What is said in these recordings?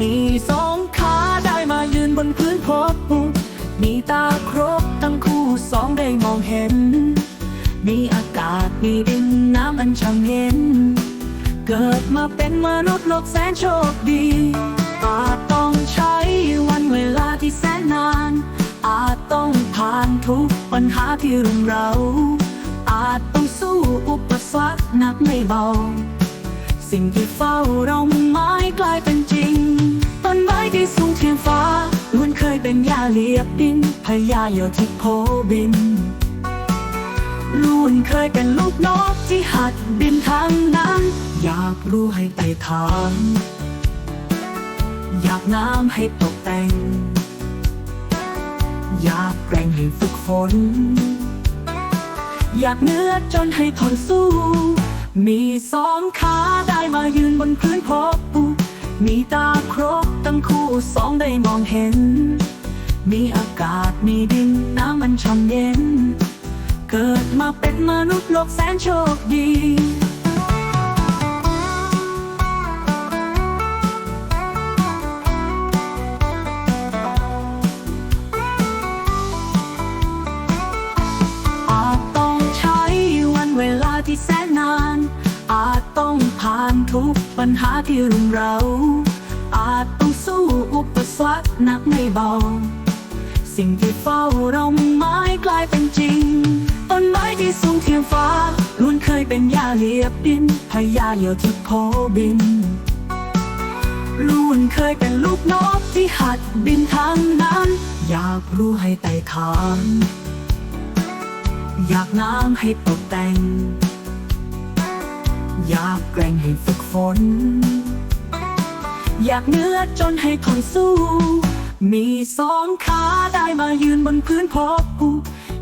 มีสองขาได้มายืนบนพื้นพบมีตาครบทั้งคู่สองได้มองเห็น มีอากาศมีดินน้ำอันช่างเย็น เกิดมาเป็นมนุษย์โลกแสนโชคดีอาจต้องใช้วันเวลาที่แสนนาน อาจต้องผ่านทุกปัญหาที่รุมเรา อาจต้องสู้อุปสรรคหนักไม่เบา สิ่งที่เฝ้าเรามุ่งหมายกลายเป็นจริง ต้นไม้ที่สูงเทียมฟ้าล้วนเคยเป็นหญ้าเลียบดินพญาเหยี่ยวที่โพบินล้วนเคยเป็นลูกนกที่หัดบินทางนั้นอยากรู้ให้ไต่ถามอยากน้ำให้ตกแต่ง อยากแกร่งให้ฝึกฝน อยากเนื้อจนให้ทนสู้ มีสองขาได้มายืนบนพื้นพบปูมีตาครบตั้งคู่สองได้มองเห็น มีอากาศมีดินน้ำมันช่ำเย็น เกิดมาเป็นมนุษย์โลกแสนโชคดี ที่แสนนาน อาจต้องผ่านทุกปัญหาที่รุมเรา อาจต้องสู้อุปสรรคหนักไม่เบา สิ่งที่เฝ้าเรามุ่งหมายกลายเป็นจริง ต้นไม้ที่สูงเทียมฟ้าล้วนเคยเป็นหญ้าเลียบดินพญาเหยี่ยวที่โพบินล้วนเคยเป็นลูกนกที่หัดบินทางนั้น อยากรู้ให้ไต่ถามอยากน้ำให้ตกแต่ง อยากแกร่งให้ฝึกฝน อยากเนื้อจนให้ทนสู้ มีสองขาได้มายืนบนพื้นพบ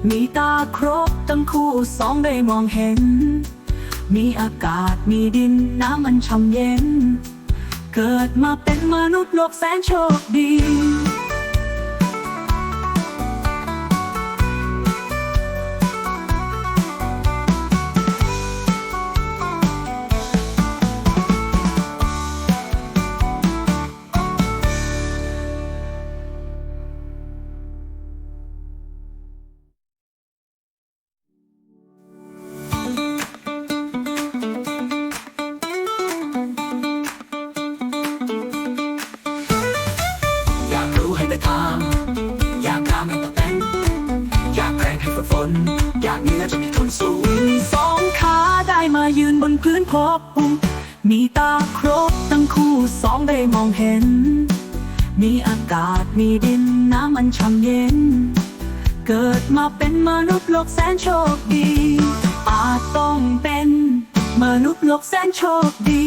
มีตาครบตั้งคู่สองได้มองเห็น มีอากาศมีดินน้ำมันช่ำเย็น เกิดมาเป็นมนุษย์โลกแสนโชคดี ได้ถามอยากงามให้ตกแต่งอยากแรงให้ฝึกฝน อยากเนื้อจะมีทนสูงมีสองขาได้มายืนบนพื้นพบมีตาครบตั้งคู่สองได้มองเห็น มีอากาศมีดินน้ำมันช่ำเย็น เกิดมาเป็นมนุษย์โลกแสนโชคดีอาจต้องเป็นมนุษย์โลกแสนโชคดี